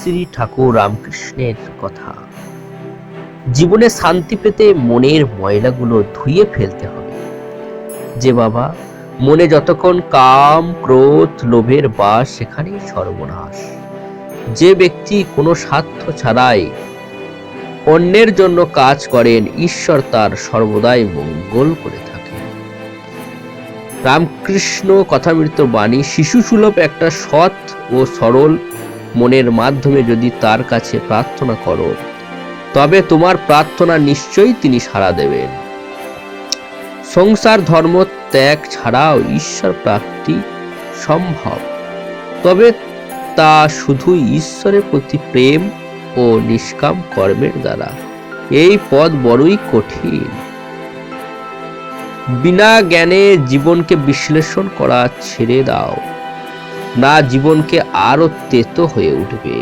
শ্রী ঠাকুর রামকৃষ্ণের কথা। জীবনে শান্তি পেতে মনের ময়লাগুলো ধুয়ে ফেলতে হবে। যে বাবা, মনে যতক্ষণ কাম, ক্রোধ, লোভের বাস সেখানেই সর্বনাশ। যে ব্যক্তি কোনো স্বার্থ ছাড়াই অন্যের জন্য কাজ করেন, ঈশ্বর তার সর্বদাই মঙ্গল করে থাকেন রামকৃষ্ণ কথামৃত বাণী শিশু সুলভ একটা সৎ ও সরল মনের মাধ্যমে যদি তার কাছে প্রার্থনা করো, তবে তোমার প্রার্থনা নিশ্চয়ই তিনি সাড়া দেবেন। সংসার ধর্ম ত্যাগ ছাড়াও ঈশ্বর প্রাপ্তি সম্ভব। তবে তা শুধু ঈশ্বরের প্রতি প্রেম ও নিষ্কাম কর্মের দ্বারা। এই পথ বড়ই কঠিন। বিনা জ্ঞানে জীবনকে বিশ্লেষণ করা ছেড়ে দাও। না জীবনকে আরও তেতো হয়ে উঠবে।